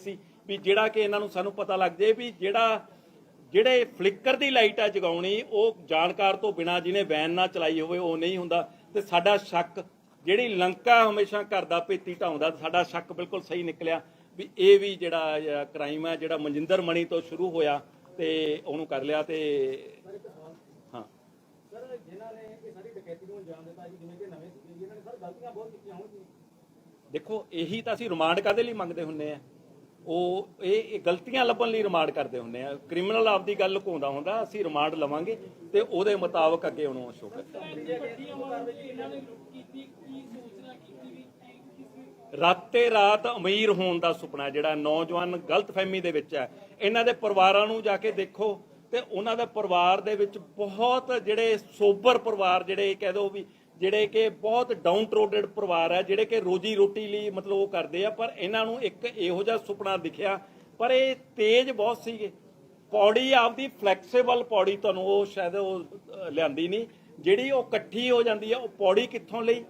ਸੀ ਵੀ ਜਿਹੜਾ ਕਿ ਇਹਨਾਂ ਨੂੰ ਸਾਨੂੰ ਪਤਾ ਲੱਗ ਜੇ ਵੀ ਜਿਹੜਾ ਜਿਹੜੇ ਫਲਿੱਕਰ ਦੀ ਲਾਈਟ ਆ ਜਗਾਉਣੀ ਉਹ ਜਾਣਕਾਰ ਤੋਂ ਬਿਨਾ ਜਿਹਨੇ ਵੈਨ ਨਾ ਚਲਾਈ ਹੋਵੇ ਉਹ ਨਹੀਂ ਹੁੰਦਾ। ਤੇ ਸਾਡਾ ਸ਼ੱਕ ਜਿਹੜੀ ਲੰਕਾ ਹਮੇਸ਼ਾ ਘਰ ਦਾ ਭੇਤੀ ਢਾਉਂਦਾ ਸਾਡਾ ਸ਼ੱਕ ਬਿਲਕੁਲ ਸਹੀ ਨਿਕਲਿਆ ਵੀ ਇਹ ਵੀ ਜਿਹੜਾ ਕ੍ਰਾਈਮ ਹੈ ਜਿਹੜਾ ਮਨਜਿੰਦਰ ਮਣੀ ਤੋਂ ਸ਼ੁਰੂ ਹੋਇਆ ਤੇ ਉਹਨੂੰ ਕਰ ਲਿਆ ਤੇ ਹਾਂ। ਸਰ ਜਿਨ੍ਹਾਂ ਨੇ ਇਹ ਸਾਰੀ ਡਕੈਤੀ ਨੂੰ ਅੰਜਾਮ ਦਿੱਤਾ ਜੀ ਜਿਵੇਂ ਕਿ ਨਵੇਂ ਸੀ ਇਹਨਾਂ ਨੇ ਸਰ ਗਲਤੀਆਂ ਬਹੁਤ ਕੀਤੀਆਂ ਹੋਣਗੀਆਂ। ਦੇਖੋ ਇਹੀ ਤਾਂ ਅਸੀਂ ਰਿਮਾਂਡ ਕਾਦੇ ਲਈ ਮੰਗਦੇ ਹੁੰਨੇ ਆ? ਉਹ ਇਹ ਗਲਤੀਆਂ ਲੱਭਣ ਲਈ ਰਿਮਾਂਡ ਕਰਦੇ ਹੁੰਦੇ ਆ। ਕ੍ਰਿਮੀਨਲ ਆਪਦੀ ਗੱਲ ਲੁਕਾਉਂਦਾ ਹੁੰਦਾ, ਅਸੀਂ ਰਿਮਾਂਡ ਲਵਾਂਗੇ ਤੇ ਉਹਦੇ ਮੁਤਾਬਕ ਅੱਗੇ ਉਹਨੂੰ ਸ਼ੋਅ ਕਰਾਂਗੇ ਰਾਤੇ ਰਾਤ ਅਮੀਰ ਹੋਣ ਦਾ ਸੁਪਨਾ ਜਿਹੜਾ ਨੌਜਵਾਨ ਗਲਤਫਹਿਮੀ ਦੇ ਵਿੱਚ ਹੈ। ਇਹਨਾਂ ਦੇ ਪਰਿਵਾਰਾਂ ਨੂੰ ਜਾ ਕੇ ਦੇਖੋ ਤੇ ਉਹਨਾਂ ਦੇ ਪਰਿਵਾਰ ਦੇ ਵਿੱਚ ਬਹੁਤ ਜਿਹੜੇ ਸੋਬਰ ਪਰਿਵਾਰ, ਜਿਹੜੇ ਕਹਿ ਦੋ ਵੀ ਜਿਹੜੇ ਕਿ ਬਹੁਤ ਡਾਊਨ ਟਰੋਡਡ ਪਰਿਵਾਰ ਹੈ, ਜਿਹੜੇ ਕਿ ਰੋਜੀ ਰੋਟੀ ਲਈ ਮਤਲਬ ਉਹ ਕਰਦੇ ਆ, ਪਰ ਇਹਨਾਂ ਨੂੰ ਇੱਕ ਇਹੋ ਜਿਹਾ ਸੁਪਨਾ ਦਿਖਿਆ, ਪਰ ਇਹ ਤੇਜ਼ ਬਹੁਤ ਸੀਗੇ। ਪੌੜੀ ਆਪਦੀ ਫਲੈਕਸੀਬਲ ਪੌੜੀ ਤੁਹਾਨੂੰ ਉਹ ਸ਼ਾਇਦ ਉਹ ਲਿਆਂਦੀ ਨਹੀਂ, ਜਿਹੜੀ ਉਹ ਇਕੱਠੀ ਹੋ ਜਾਂਦੀ ਹੈ ਉਹ ਪੌੜੀ ਕਿੱਥੋਂ ਲਈ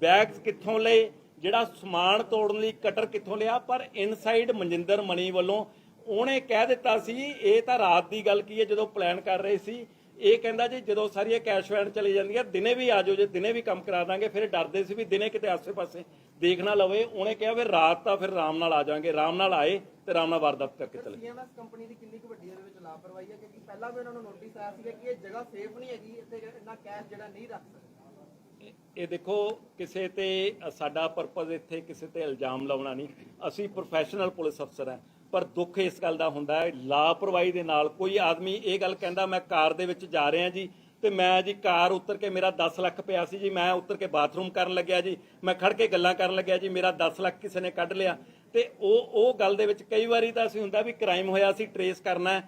ਬੈਗਸ ਕਿੱਥੋਂ ਲਏ, ਜਿਹੜਾ ਸਮਾਨ ਤੋੜਨ ਲਈ ਕਟਰ ਕਿੱਥੋਂ ਲਿਆ, ਪਰ ਇਨਸਾਈਡ ਮਨਜਿੰਦਰ ਮਣੀ ਵੱਲੋਂ ਉਹਨੇ ਕਹਿ ਦਿੱਤਾ ਸੀ, ਇਹ ਤਾਂ ਰਾਤ ਦੀ ਗੱਲ ਕੀ ਹੈ, ਜਦੋਂ ਪਲਾਨ ਕਰ ਰਹੇ ਸੀ ਇਹ ਕਹਿੰਦਾ ਜੀ ਜਦੋਂ ਸਾਰੀਆਂ ਕੈਸ਼ ਵੈਨ ਚਲੀ ਜਾਂਦੀਆਂ ਦਿਨੇ ਵੀ ਆ ਜਾਓ ਜੇ ਦਿਨੇ ਵੀ ਕੰਮ ਕਰਾ ਦਾਂਗੇ ਫਿਰ ਡਰਦੇ ਸੀ ਵੀ ਦਿਨੇ ਕਿਤੇ ਆਸੇ-ਪਾਸੇ ਦੇਖ ਨਾ ਲਵੇ। ਉਹਨੇ ਕਿਹਾ ਵੀ ਰਾਤ ਤਾਂ ਫਿਰ ਆਰਾਮ ਨਾਲ ਆ ਜਾਾਂਗੇ। ਆਰਾਮ ਨਾਲ ਆਏ ਤੇ ਆਰਾਮ ਨਾਲ ਵਾਰਦਾਤ ਕਰਕੇ ਚਲੇ ਗਏ। ਸੀਐਮਐਸ ਕੰਪਨੀ ਦੀ ਕਿੰਨੀ ਕੁ ਵੱਡੀ ਇਹਦੇ ਵਿੱਚ ਲਾਪਰਵਾਹੀ ਹੈ ਕਿਉਂਕਿ ਪਹਿਲਾਂ ਵੀ ਉਹਨਾਂ ਨੂੰ ਨੋਟਿਸ ਆਇਆ ਸੀਗਾ ਕਿ ਇਹ ਜਗ੍ਹਾ ਸੇਫ ਨਹੀਂ ਹੈਗੀ ਇੱਥੇ ਇੰਨਾ ਕੈਸ਼ ਜਿਹੜਾ ਨਹੀਂ ਰੱਖ ਸਕਦੇ। ਇਹ- ਇਹ ਦੇਖੋ ਕਿਸੇ ਤੇ ਸਾਡਾ ਪਰਪਸ ਇੱਥੇ ਕਿਸੇ ਤੇ ਇਲਜ਼ਾਮ ਲਾਉਣਾ ਨਹੀਂ। ਅਸੀਂ ਪ੍ਰੋਫੈਸ਼ਨਲ ਪੁਲਿਸ ਅਫਸਰ ਹਾਂ। ਪਰ ਦੁੱਖ ਇਸ ਗੱਲ ਦਾ ਹੁੰਦਾ ਹੈ, ਲਾਪਰਵਾਹੀ ਦੇ ਨਾਲ ਕੋਈ ਆਦਮੀ ਇਹ ਗੱਲ ਕਹਿੰਦਾ, ਮੈਂ ਕਾਰ ਦੇ ਵਿੱਚ ਜਾ ਰਿਹਾ ਜੀ ਤੇ ਮੈਂ ਜੀ ਕਾਰ ਉਤਰ ਕੇ ਮੇਰਾ 10 ਲੱਖ ਪਿਆ ਸੀ ਜੀ, ਮੈਂ ਉਤਰ ਕੇ ਬਾਥਰੂਮ ਕਰਨ ਲੱਗਿਆ ਜੀ, ਮੈਂ ਖੜ ਕੇ ਗੱਲਾਂ ਕਰਨ ਲੱਗਿਆ ਜੀ, ਮੇਰਾ 10 ਲੱਖ ਕਿਸੇ ਨੇ ਕੱਢ ਲਿਆ। ਤੇ ਉਹ ਉਹ ਗੱਲ ਦੇ ਵਿੱਚ ਕਈ ਵਾਰੀ ਤਾਂ ਅਸੀਂ ਹੁੰਦਾ ਵੀ ਕ੍ਰਾਈਮ ਹੋਇਆ ਸੀ ਟਰੇਸ ਕਰਨਾ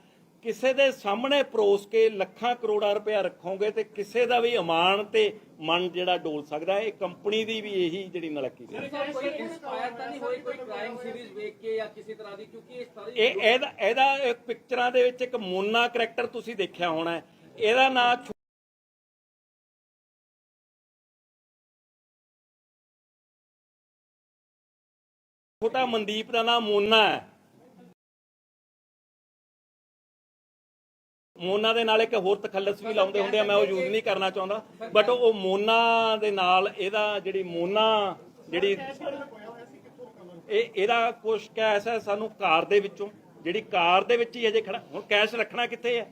ਕਿਸੇ ਦੇ ਸਾਹਮਣੇ ਪਰੋਸ ਕੇ ਲੱਖਾਂ ਕਰੋੜਾਂ ਰੁਪਇਆ ਰੱਖੋਗੇ ਤੇ ਕਿਸੇ ਦਾ ਵੀ ਇਮਾਨ ਤੇ ਮਨ ਜਿਹੜਾ ਡੋਲ ਸਕਦਾ ਹੈ। ਇਹ ਕੰਪਨੀ ਦੀ ਵੀ ਇਹੀ ਜਿਹੜੀ ਨਲਕੀ ਹੈ ਸਰ ਕੋਈ ਇਨਸਪਾਇਰ ਤਾਂ ਨਹੀਂ ਹੋਈ ਕੋਈ ਕ੍ਰਾਈਮ ਸੀਰੀਜ਼ ਵੇਖ ਕੇ ਜਾਂ ਕਿਸੇ ਤਰ੍ਹਾਂ ਦੀ ਕਿਉਂਕਿ ਇਹ ਸਾਰੀ ਇਹ ਇਹਦਾ ਇਹਦਾ ਪਿਕਚਰਾਂ ਦੇ ਵਿੱਚ ਇੱਕ ਮੋਨਾ ਕਰੈਕਟਰ ਤੁਸੀਂ ਦੇਖਿਆ ਹੋਣਾ। ਇਹਦਾ ਨਾਂ ਛੋਟਾ ਮਨਦੀਪ ਦਾ ਨਾਮ ਮੋਨਾ ਹੈ ਮੋਨਾ ਦੇ ਨਾਲ ਇੱਕ ਹੋਰ ਤਖੱਲਸ ਵੀ ਲਾਉਂਦੇ ਹੁੰਦੇ ਆ, ਮੈਂ ਉਹ ਯੂਜ਼ ਨਹੀਂ ਕਰਨਾ ਚਾਹੁੰਦਾ। ਬਟ ਉਹ ਮੋਨਾ ਦੇ ਨਾਲ ਇਹਦਾ ਜਿਹੜੀ ਮੋਨਾ, ਜਿਹੜੀ ਇਹ, ਇਹਦਾ ਕੁਝ ਕੈਸ਼ ਹੈ ਸਾਨੂੰ ਕਾਰ ਦੇ ਵਿੱਚੋਂ। ਜਿਹੜੀ ਕਾਰ ਦੇ ਵਿੱਚ ਹੀ ਅਜੇ ਖੜਾ, ਹੁਣ ਕੈਸ਼ ਰੱਖਣਾ ਕਿੱਥੇ ਹੈ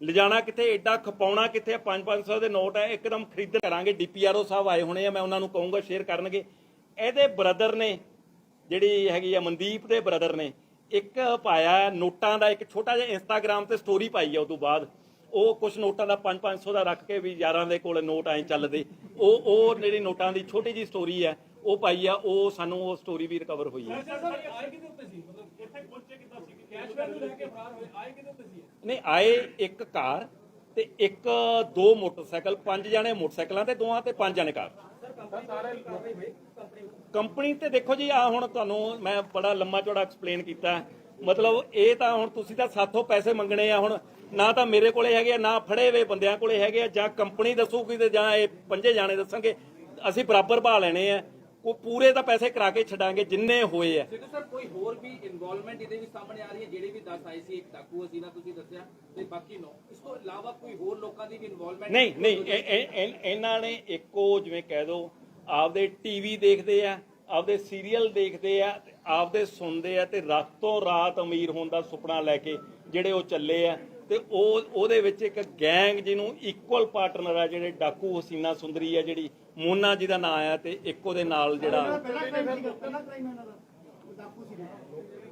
ਲਿਜਾਣਾ ਕਿੱਥੇ? ਐਡਾ ਖਪਾਉਣਾ ਕਿੱਥੇ ਹੈ 5-500 ਦੇ ਨੋਟ ਹੈ ਇੱਕਦਮ ਖਰੀਦ ਕਰਾਂਗੇ। ਡੀਪੀਆਰਓ ਸਾਹਿਬ ਆਏ ਹੋਣੇ ਆ, ਮੈਂ ਉਹਨਾਂ ਨੂੰ ਕਹੂੰਗਾ ਸ਼ੇਅਰ ਕਰਨਗੇ। ਇਹਦੇ ਬ੍ਰਦਰ ਨੇ, ਜਿਹੜੀ ਹੈਗੀ ਆ ਮਨਦੀਪ ਦੇ ਬ੍ਰਦਰ ਨੇ ਇੱਕ ਪਾਇਆ ਨੋਟਾਂ ਦਾ ਇੱਕ ਛੋਟਾ ਜਿਹਾ ਇੰਸਟਾਗ੍ਰam ਤੇ ਸਟੋਰੀ ਪਾਈ ਆ ਉਸ ਤੋਂ ਬਾਅਦ। ਉਹ ਕੁਝ ਨੋਟਾਂ ਦਾ 5-500 ਦਾ ਰੱਖ ਕੇ ਵੀ ਯਾਰਾਂ ਦੇ ਕੋਲ ਨੋਟ ਐਂ ਚੱਲਦੇ। ਉਹ ਉਹ ਜਿਹੜੀ ਨੋਟਾਂ ਦੀ ਛੋਟੀ ਜੀ ਸਟੋਰੀ ਹੈ ਉਹ ਪਾਈ ਆ ਉਹ ਸਾਨੂੰ ਉਹ ਸਟੋਰੀ ਵੀ ਰਿਕਵਰ ਹੋਈ ਹੈ ਨਹੀਂ ਆਏ ਇੱਕ ਕਾਰ ਤੇ ਇੱਕ ਦੋ ਮੋਟਰਸਾਈਕਲ ਪੰਜ ਜਣੇ ਮੋਟਰਸਾਈਕਲਾਂ ਤੇ ਦੋਵਾਂ ਤੇ ਪੰਜ ਜਣੇ ਕਾਰ। ਕੰਪਨੀ ਤੇ ਦੇਖੋ ਜੀ ਆ ਹੁਣ ਤੁਹਾਨੂੰ ਮੈਂ ਬੜਾ ਲੰਮਾ ਚੌੜਾ ਐਕਸਪਲੇਨ ਕੀਤਾ। ਮਤਲਬ ਇਹ ਤਾਂ ਹੁਣ ਤੁਸੀਂ ਤਾਂ ਸਾਥੋਂ ਪੈਸੇ ਮੰਗਣੇ ਆ ਹੁਣ ਨਾ ਤਾਂ ਮੇਰੇ ਕੋਲੇ ਹੈਗੇ ਆ ਨਾ ਫੜੇ ਹੋਏ ਬੰਦਿਆਂ ਕੋਲੇ ਹੈਗੇ ਆ ਜਾਂ ਕੰਪਨੀ ਦੱਸੂਗੀ ਤੇ ਜਾਂ ਇਹ ਪੰਜੇ ਜਾਣੇ ਦੱਸਣਗੇ ਅਸੀਂ ਬਰਾਬਰ ਭਾ ਲੈਣੇ ਆ। ਉਹ ਪੂਰੇ ਤਾਂ ਪੈਸੇ ਕਰਾ ਕੇ ਛੱਡਾਂਗੇ ਜਿੰਨੇ ਹੋਏ ਆ। ਸਿੱਧੂ ਸਰ ਕੋਈ ਹੋਰ ਵੀ ਇਨਵੋਲਵਮੈਂਟ ਇਹਦੇ ਵੀ ਸਾਹਮਣੇ ਆ ਰਹੀ ਹੈ ਜਿਹੜੇ ਵੀ 10 ਆਈ ਸੀ ਇੱਕ ਡਾਕੂ ਹਸੀਨਾ ਤੁਸੀਂ ਦੱਸਿਆ ਤੇ ਬਾਕੀ ਨੋ। ਇਸ ਤੋਂ ਇਲਾਵਾ ਕੋਈ ਹੋਰ ਲੋਕਾਂ ਦੀ ਵੀ ਇਨਵੋਲਵਮੈਂਟ ਨਹੀਂ ਨਹੀਂ ਇਹ- ਇਹ- ਇਹ- ਇਹਨਾਂ ਨੇ ਇੱਕੋ ਜਿਵੇਂ ਕਹਿ ਦੋ ਆਪਦੇ ਟੀਵੀ ਦੇਖਦੇ ਆ, ਆਪਦੇ ਸੀਰੀਅਲ ਦੇਖਦੇ ਆ, ਤੇ ਆਪਦੇ ਸੁਣਦੇ ਆ ਤੇ ਰਾਤੋਂ ਰਾਤ ਅਮੀਰ ਹੋਣ ਦਾ ਸੁਪਨਾ ਲੈ ਕੇ ਜਿਹੜੇ ਉਹ ਚੱਲੇ ਆ ਤੇ ਉਹ, ਉਹਦੇ ਵਿੱਚ ਇੱਕ ਗੈਂਗ ਜਿਹਨੂੰ ਇਕੁਅਲ ਪਾਰਟਨਰ ਆ, ਜਿਹੜੇ ਡਾਕੂ ਹਸੀਨਾ ਸੁੰਦਰੀ ਆ, ਜਿਹੜੀ ਮੋਨਾ ਜੀ ਦਾ ਨਾਂ ਆ ਤੇ ਇੱਕ ਉਹਦੇ ਨਾਲ ਜਿਹੜਾ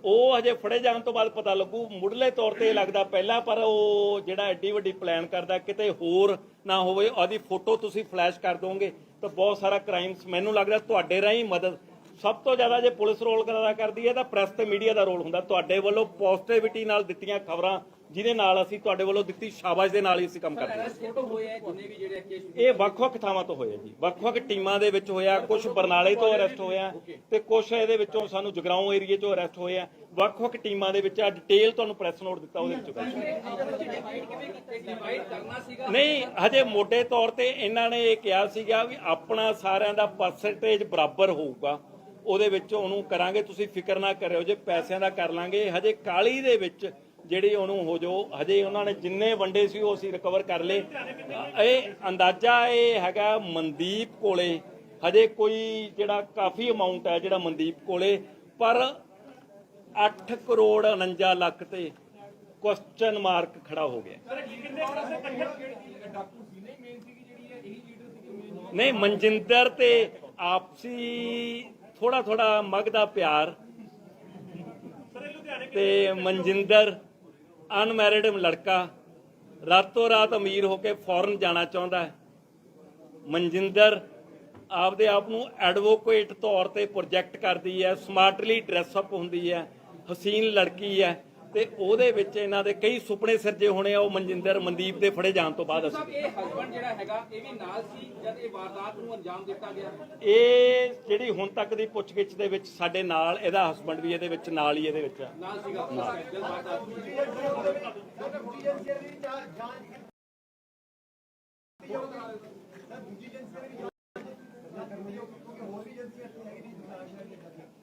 ਉਹ ਹਜੇ ਫੜੇ ਜਾਣ ਤੋਂ ਬਾਅਦ ਪਤਾ ਲੱਗੂ। ਮੁੱਢਲੇ ਤੌਰ ਤੇ ਇਹ ਲੱਗਦਾ ਪਹਿਲਾਂ, ਪਰ ਉਹ ਜਿਹੜਾ ਐਡੀ ਵੱਡੀ ਪਲਾਨ ਕਰਦਾ, ਕਿਤੇ ਹੋਰ ਨਾ ਹੋਵੇ ਉਹਦੀ ਫੋਟੋ ਤੁਸੀਂ ਫਲੈਸ਼ ਕਰ ਦੋਗੇ, ਤਾਂ ਬਹੁਤ ਸਾਰਾ ਕ੍ਰਾਈਮਸ ਮੈਨੂੰ ਲੱਗਦਾ ਤੁਹਾਡੇ ਰਾਹੀਂ ਮਦਦ। ਸਭ ਤੋਂ ਜ਼ਿਆਦਾ ਜੇ ਪੁਲਿਸ ਰੋਲ ਕਰਦਾ ਕਰਦੀ ਹੈ, ਤਾਂ ਪ੍ਰੈਸ ਤੇ ਮੀਡੀਆ ਦਾ ਰੋਲ ਹੁੰਦਾ। ਤੁਹਾਡੇ ਵੱਲੋਂ ਪੋਜ਼ਿਟਿਵਿਟੀ ਨਾਲ ਦਿੱਤੀਆਂ ਖਬਰਾਂ ਜਿਹਦੇ ਨਾਲ ਅਸੀਂ ਤੁਹਾਡੇ ਵੱਲੋਂ ਦਿੱਤੀ ਸ਼ਾਬਾਸ਼ ਦੇ ਨਾਲ ਹੀ ਅਸੀਂ ਕੰਮ ਕਰਦੇ ਹਾਂ। ਇਹ ਵੱਖ-ਵੱਖ ਥਾਵਾਂ ਤੋਂ ਹੋਇਆ ਜੀ। ਵੱਖ-ਵੱਖ ਟੀਮਾਂ ਦੇ ਵਿੱਚ ਹੋਇਆ ਕੁਝ ਬਰਨਾਲੇ ਤੋਂ ਅਰੈਸਟ ਹੋਇਆ ਤੇ ਕੁਝ ਇਹਦੇ ਵਿੱਚੋਂ ਸਾਨੂੰ ਜਗਰਾਉਂ ਏਰੀਏ ਚੋਂ ਅਰੈਸਟ ਹੋਏ ਆ। ਵੱਖ-ਵੱਖ ਟੀਮਾਂ ਦੇ ਵਿੱਚ ਆ ਡਿਟੇਲ ਤੁਹਾਨੂੰ ਪ੍ਰੈਸ ਨੋਟ ਦਿੱਤਾ ਉਹਦੇ ਵਿੱਚੋਂ ਨਹੀਂ ਹਜੇ ਮੋٹے ਤੌਰ ਤੇ ਇਹਨਾਂ ਨੇ ਇਹ ਕਿਹਾ ਸੀਗਾ ਵੀ ਆਪਣਾ ਸਾਰਿਆਂ ਦਾ ਪਰਸੈਂਟੇਜ ਬਰਾਬਰ ਹੋਊਗਾ। ਉਹਦੇ ਵਿੱਚ ਉਹਨੂੰ ਕਰਾਂਗੇ ਤੁਸੀਂ ਫਿਕਰ ਨਾ ਕਰਿਓ ਜੇ ਪੈਸਿਆਂ ਦਾ ਕਰ ਲਾਂਗੇ। ਹਜੇ ਕਾਲੀ ਦੇ ਵਿੱਚ ਜਿਹੜੀ ਉਹਨੂੰ ਹੋ ਜੋ, ਹਜੇ ਉਹਨਾਂ ਨੇ ਜਿੰਨੇ ਵੰਡੇ ਸੀ ਉਹ ਅਸੀਂ ਰਿਕਵਰ ਕਰ ਲਏ। ਇਹ ਅੰਦਾਜ਼ਾ ਇਹ ਹੈਗਾ ਮਨਦੀਪ ਕੋਲੇ। ਹਜੇ ਕੋਈ ਜਿਹੜਾ ਕਾਫੀ ਅਮਾਉਂਟ ਹੈ ਜਿਹੜਾ ਮਨਦੀਪ ਕੋਲੇ, ਪਰ 8 ਕਰੋੜ 49 ਲੱਖ ਤੇ ਕੁਐਸਚਨ ਮਾਰਕ ਖੜਾ ਹੋ ਗਿਆ। ਨਹੀਂ, ਮਨਜਿੰਦਰ ਤੇ ਆਪਸੀ ਥੋੜਾ ਥੋੜਾ ਮਗ ਦਾ ਪਿਆਰ। ਤੇ ਮਨਜਿੰਦਰ ਅਨਮੈਰਿਡ ਲੜਕਾ ਰਾਤੋਂ ਰਾਤ ਅਮੀਰ ਹੋ ਕੇ ਫੌਰਨ ਜਾਣਾ ਚਾਹੁੰਦਾ ਹੈ। ਮਨਜਿੰਦਰ ਆਪਦੇ ਆਪ ਨੂੰ ਐਡਵੋਕੇਟ ਤੌਰ ਤੇ ਪ੍ਰੋਜੈਕਟ ਕਰਦੀ ਹੈ ਸਮਾਰਟਲੀ ਡਰੈਸ ਅਪ ਹੁੰਦੀ ਹੈ ਹਸੀਨ ਲੜਕੀ ਹੈ ਤੇ ਉਹਦੇ ਵਿੱਚ ਇਹਨਾਂ ਦੇ ਕਈ ਸੁਪਨੇ ਸਿਰਜੇ ਹੋਣੇ ਆ ਉਹ ਮਨਜਿੰਦਰ ਮਨਦੀਪ ਦੇ ਫੜੇ ਜਾਣ ਤੋਂ ਬਾਅਦ ਅਸੀਂ ਇਹ ਹਸਬੰਡ ਜਿਹੜਾ ਹੈਗਾ ਇਹ ਵੀ ਨਾਲ ਸੀ ਜਦ ਇਹ ਵਾਰਦਾਤ ਨੂੰ ਅੰਜਾਮ ਦਿੱਤਾ ਗਿਆ? ਇਹ ਜਿਹੜੀ ਹੁਣ ਤੱਕ ਦੀ ਪੁੱਛਗਿੱਛ ਦੇ ਵਿੱਚ ਸਾਡੇ ਨਾਲ ਇਹਦਾ ਹਸਬੰਡ ਵੀ ਇਹਦੇ ਵਿੱਚ ਨਾਲ ਹੀ ਇਹਦੇ ਵਿੱਚ ਆ ਨਾਲ ਸੀਗਾ।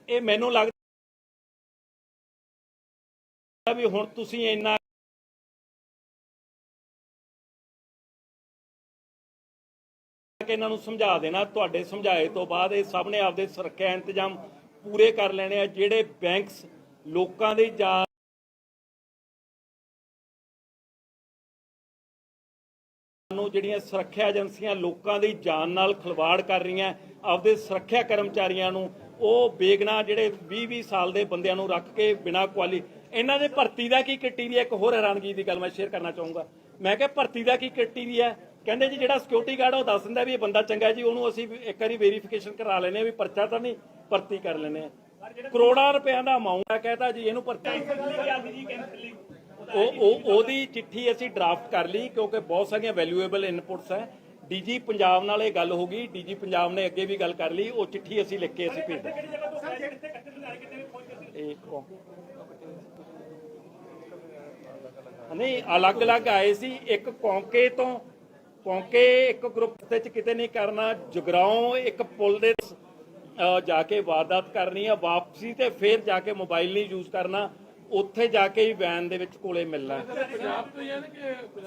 ਇਹ ਮੈਨੂੰ ਲੱਗਦਾ ਵੀ ਹੁਣ ਤੁਸੀਂ ਇੰਨਾ ਕਿ ਇਹਨਾਂ ਨੂੰ ਸਮਝਾ ਦੇਣਾ। ਤੁਹਾਡੇ ਸਮਝਾਏ ਤੋਂ ਬਾਅਦ ਇਹ ਸਭ ਨੇ ਆਪਦੇ ਸੁਰੱਖਿਆ ਇੰਤਜ਼ਾਮ ਪੂਰੇ ਕਰ ਲੈਣੇ ਆ, ਜਿਹੜੇ ਬੈਂਕਸ ਲੋਕਾਂ ਦੀ ਜਾਨ ਨੂੰ ਜਿਹੜੀਆਂ ਸੁਰੱਖਿਆ ਏਜੰਸੀਆਂ ਲੋਕਾਂ ਦੀ ਜਾਨ ਨਾਲ ਖਿਲਵਾੜ ਕਰ ਰਹੀਆਂ, ਆਪਦੇ ਸੁਰੱਖਿਆ ਕਰਮਚਾਰੀਆਂ ਨੂੰ, ਉਹ ਬੇਗਨਾ ਜਿਹੜੇ 20-20 ਸਾਲ ਦੇ ਬੰਦਿਆਂ ਨੂੰ ਰੱਖ ਕੇ ਬਿਨਾਂ ਕੁਆਲੀ ਇਹਨਾਂ ਦੇ ਭਰਤੀ ਦਾ ਕੀ ਕਿੱਟੀ ਦੀ ਹੈ? ਇੱਕ ਹੋਰ ਹੈਰਾਨਗੀ ਦੀ ਗੱਲ ਮੈਂ ਸ਼ੇਅਰ ਕਰਨਾ ਚਾਹੂੰਗਾ। ਮੈਂ ਕਿਹਾ ਭਰਤੀ ਦਾ ਕੀ ਕਿੱਟੀ ਦੀ ਹੈ ਕਹਿੰਦੇ ਜੀ ਜਿਹੜਾ ਸਿਕਿਉਰਿਟੀ ਗਾਰਡ ਉਹ ਦੱਸ ਦਿੰਦਾ ਵੀ ਇਹ ਬੰਦਾ ਚੰਗਾ ਜੀ, ਉਹਨੂੰ ਅਸੀਂ ਇੱਕ ਵਾਰੀ ਵੈਰੀਫਿਕੇਸ਼ਨ ਕਰਾ ਲੈਨੇ ਆ ਵੀ ਪਰਚਾ ਤਾਂ ਨਹੀਂ, ਭਰਤੀ ਕਰ ਲੈਨੇ ਆ ਕਰੋੜਾਂ ਰੁਪਿਆਂ ਦਾ ਅਮਾਉਂਟ ਹੈ ਕਹਤਾ ਜੀ, ਇਹਨੂੰ ਭਰਤੀ ਉਹ ਉਹ, ਉਹਦੀ ਚਿੱਠੀ ਅਸੀਂ ਡਰਾਫਟ ਕਰ ਲਈ, ਕਿਉਂਕਿ ਬਹੁਤ ਸਾਰੀਆਂ ਵੈਲਿਊਏਬਲ ਇਨਪੁਟਸ ਹੈ। ਡੀਜੀ ਪੰਜਾਬ ਨਾਲ ਇਹ ਗੱਲ ਹੋ ਗਈ ਡੀਜੀ ਪੰਜਾਬ ਨੇ ਅੱਗੇ ਵੀ ਗੱਲ ਕਰ ਲਈ, ਉਹ ਚਿੱਠੀ ਅਸੀਂ ਲਿਖ ਕੇ ਅਸੀਂ ਭੇਜ ਦਾਂਗੇ ਨਹੀਂ, ਅਲੱਗ-ਅਲੱਗ ਆਏ ਸੀ, ਇੱਕ ਕੌਂਕੇ ਤੋਂ ਕੌਂਕੇ ਇੱਕ ਗਰੁੱਪ ਦੇ ਚ ਕਿਤੇ ਨਹੀਂ ਕਰਨਾ ਜਗਰਾਉਂ ਇੱਕ ਪੁਲ ਦੇ ਜਾ ਕੇ ਵਾਰਦਾਤ ਕਰਨੀ ਆ ਵਾਪਸੀ ਤੇ ਫਿਰ ਜਾ ਕੇ ਮੋਬਾਈਲ ਨਹੀਂ ਯੂਜ਼ ਕਰਨਾ ਉੱਥੇ ਜਾ ਕੇ ਹੀ ਵੈਨ ਦੇ ਵਿੱਚ ਕੋਲੇ ਮਿਲਣਾ।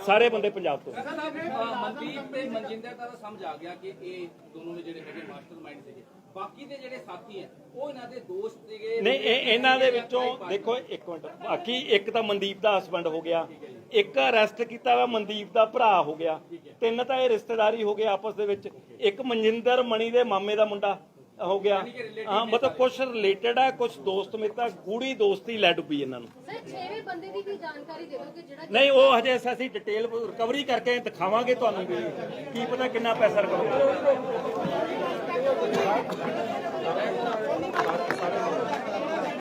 ਸਾਰੇ ਬੰਦੇ ਪੰਜਾਬ ਤੋਂ। ਮਨਦੀਪ ਮਨਜਿੰਦਰ ਦਾ ਸਮਝ ਆ ਗਿਆ ਕਿ ਇਹ ਦੋਨੋਂ ਜਿਹੜੇ ਹੈਗੇ ਮਾਸਟਰਮਾਈਂਡ ਸੀਗੇ। ਬਾਕੀ ਦੇ ਜਿਹੜੇ ਸਾਥੀ ਹੈ ਉਹ ਇਹਨਾਂ ਦੇ ਦੋਸਤ ਸੀਗੇ ਨਹੀਂ ਇਹ ਇਹਨਾਂ ਦੇ ਵਿੱਚੋਂ ਦੇਖੋ ਇੱਕ ਮਿੰਟ ਬਾਕੀ ਇੱਕ ਤਾਂ ਮਨਦੀਪ ਦਾ ਹਸਬੰਡ ਹੋ ਗਿਆ। ਇੱਕ ਅਰੈਸਟ ਕੀਤਾ ਵਾ ਮਨਦੀਪ ਦਾ ਭਰਾ ਹੋ ਗਿਆ। ਤਿੰਨ ਤਾਂ ਇਹ ਰਿਸ਼ਤੇਦਾਰੀ ਹੋ ਗਏ ਆਪਸ ਦੇ ਵਿੱਚ। ਇੱਕ ਮਨਜਿੰਦਰ ਮਣੀ ਦੇ ਮਾਮੇ ਦਾ ਮੁੰਡਾ ਹੋ ਗਿਆ। ਹਾਂ ਮਤਲਬ ਕੁਝ ਰਿਲੇਟਡ ਹੈ ਕੁਝ ਦੋਸਤ ਮਿੱਤਰ ਗੂੜੀ ਦੋਸਤੀ ਲੈ ਡੁੱਬੀ ਇਹਨਾਂ ਨੂੰ। ਸਰ ਛੇਵੇਂ ਬੰਦੇ ਦੀ ਵੀ ਜਾਣਕਾਰੀ ਦੇ ਦਿਓ ਕਿ ਜਿਹੜਾ ਨਹੀਂ ਉਹ ਹਜੇ ਅਸੀਂ ਡਿਟੇਲ ਰਿਕਵਰੀ ਕਰਕੇ ਦਿਖਾਵਾਂਗੇ ਤੁਹਾਨੂੰ ਵੀ ਕੀ ਪਤਾ ਕਿੰਨਾ ਪੈਸਾ ਰਿਕਵਰ